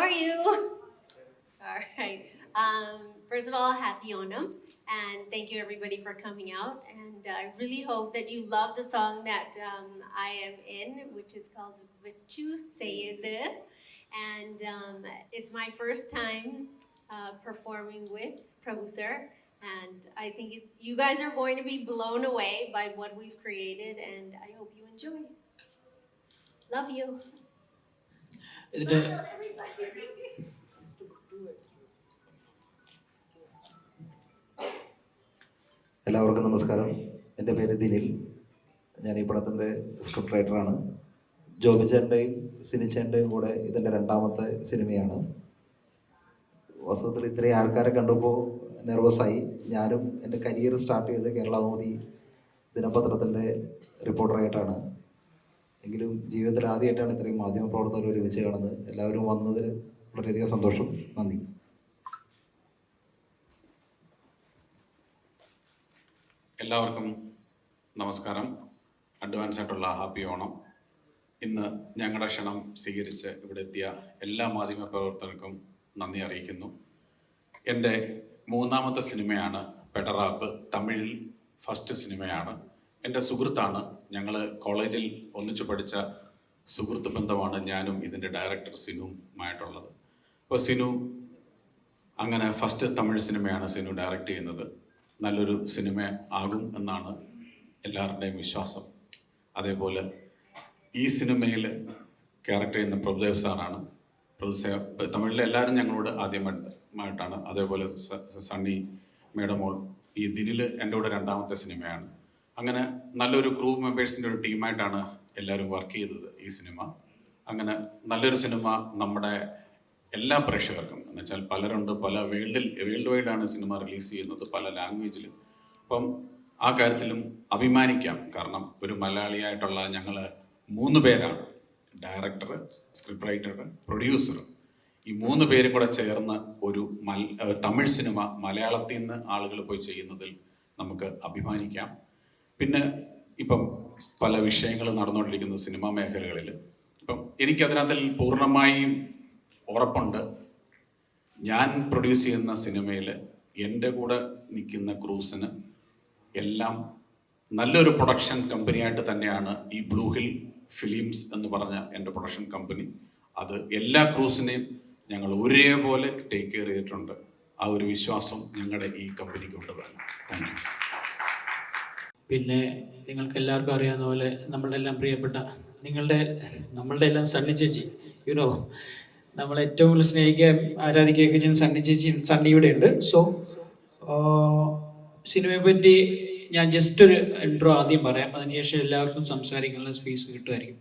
are you? All right. Um, first of all, happy Onam. And thank you everybody for coming out. And I really hope that you love the song that um, I am in, which is called Vichu Sayede. And um, it's my first time uh, performing with Prabhu sir. And I think it, you guys are going to be blown away by what we've created. And I hope you enjoy. Love you. എല്ലാവർക്കും നമസ്കാരം. എന്റെ പേര് ദിനിൽ ഞാൻ ഈ പടത്തിന്റെ script റൈറ്ററാണ് ജോബിച്ചേന്റെയും സിനിച്ചേന്റെയും കൂടെ ഇതിന്റെ രണ്ടാമത്തെ സിനിമയാണ്. വാസ്തവത്തിൽ ഇത്രയും ആൾക്കാരെ കണ്ടപ്പോൾ നെർവസായി ഞാനും എന്റെ കരിയർ സ്റ്റാർട്ട് ചെയ്തത് മോദി ദിനപത്രത്തിന്റെ റിപ്പോർട്ടറായിട്ടാണ് എങ്കിലും ജീവിതത്തിൽ ആദ്യമായിട്ടാണ് ഇത്രയും മാധ്യമപ്രവർത്തകർ ഒരുമിച്ച് കാണുന്നത്. എല്ലാവരും വന്നതിൽ വളരെയധികം സന്തോഷം. നന്ദി. എല്ലാവർക്കും നമസ്കാരം. അഡ്വാൻസ് ആയിട്ടുള്ള ഹാപ്പി ഓണം. ഇന്ന് ഞങ്ങളുടെ ക്ഷണം സ്വീകരിച്ച് ഇവിടെ എത്തിയ എല്ലാ മാധ്യമ പ്രവർത്തകർക്കും നന്ദി അറിയിക്കുന്നു. എന്റെ മൂന്നാമത്തെ സിനിമയാണ് പെടറാപ്പ് തമിഴിൽ ഫസ്റ്റ് സിനിമയാണ്. എന്റെ സുഹൃത്താണ് ഞങ്ങൾ കോളേജിൽ ഒന്നിച്ചു പഠിച്ച സുഹൃത്ത് ബന്ധമാണ് ഞാനും ഇതിന്റെ ഡയറക്ടർ സിനുമായിട്ടുള്ളത്. അപ്പോൾ സിനു അങ്ങനെ ഫസ്റ്റ് തമിഴ് സിനിമയാണ് സിനു ഡയറക്റ്റ് ചെയ്യുന്നത്. നല്ലൊരു സിനിമ ആകും എന്നാണ് എല്ലാവരുടെയും വിശ്വാസം. അതേപോലെ ഈ സിനിമയിൽ ക്യാരക്ടർ ചെയ്യുന്ന പ്രഭുദേവ് സാറാണ്. പ്രഭുദേവ് തമിഴിലെ എല്ലാവരും ഞങ്ങളോട് ആദ്യമായിട്ടാണ്. അതേപോലെ സണ്ണി സണ്ണി മേഡമോൾ ഈ ദിനിൽ എന്റെ കൂടെ രണ്ടാമത്തെ സിനിമയാണ്. അങ്ങനെ നല്ലൊരു ക്രൂ മെമ്പേഴ്സിന്റെ ഒരു ടീമായിട്ടാണ് എല്ലാവരും വർക്ക് ചെയ്തത് ഈ സിനിമ. അങ്ങനെ നല്ലൊരു സിനിമ നമ്മുടെ എല്ലാ പ്രേക്ഷകർക്കും എന്ന് വെച്ചാൽ പലരുണ്ട് പല വേൾഡിൽ വേൾഡ് വൈഡാണ് സിനിമ റിലീസ് ചെയ്യുന്നത് പല ലാംഗ്വേജിലും. അപ്പം ആ കാര്യത്തിലും അഭിമാനിക്കാം. കാരണം ഒരു മലയാളിയായിട്ടുള്ള ഞങ്ങൾ മൂന്ന് പേരാണ്. Director script writer producer. ഈ മൂന്ന് പേരും കൂടെ ചേർന്ന് ഒരു തമിഴ് സിനിമ മലയാളത്തിൽ നിന്ന് ആളുകൾ പോയി ചെയ്യുന്നതിൽ നമുക്ക് അഭിമാനിക്കാം. പിന്നെ ഇപ്പം പല വിഷയങ്ങൾ നടന്നുകൊണ്ടിരിക്കുന്ന സിനിമാ മേഖലകളിൽ ഇപ്പം എനിക്കതിനകത്തിൽ പൂർണമായും ഉറപ്പുണ്ട്. ഞാൻ പ്രൊഡ്യൂസ് ചെയ്യുന്ന സിനിമയിൽ എന്റെ കൂടെ നിൽക്കുന്ന ക്രൂസിന് എല്ലാം നല്ലൊരു പ്രൊഡക്ഷൻ കമ്പനിയായിട്ട് തന്നെയാണ് ഈ ബ്ലൂ ഹിൽ ഫിലിംസ് എന്ന് പറഞ്ഞ എന്റെ പ്രൊഡക്ഷൻ കമ്പനി അത് എല്ലാ ക്രൂസിനെയും ഞങ്ങൾ ഒരേപോലെ ടേക്ക് കെയർ ചെയ്തിട്ടുണ്ട്. ആ ഒരു വിശ്വാസം ഞങ്ങളുടെ ഈ കമ്പനിക്ക് ഉണ്ട് താങ്ക് യു പിന്നെ നിങ്ങൾക്ക് എല്ലാവർക്കും അറിയാവുന്ന പോലെ നമ്മളുടെ എല്ലാം പ്രിയപ്പെട്ട നിങ്ങളുടെ നമ്മളുടെ എല്ലാം സണ്ണി ചേച്ചി. യുനോ നമ്മൾ ഏറ്റവും കൂടുതൽ സ്നേഹിക്കുകയും ആരാധിക്കുകയൊക്കെ ചെയ്യുന്ന സണ്ണി ചേച്ചി സണ്ണി ഇവിടെ ഉണ്ട്. സോ സിനിമയെ പറ്റി ഞാൻ ജസ്റ്റ് ഒരു ഇൻട്രോ ആദ്യം പറയാം. അതിനുശേഷം എല്ലാവർക്കും സംസാരിക്കാനുള്ള സ്പേസ് കിട്ടുമായിരിക്കും.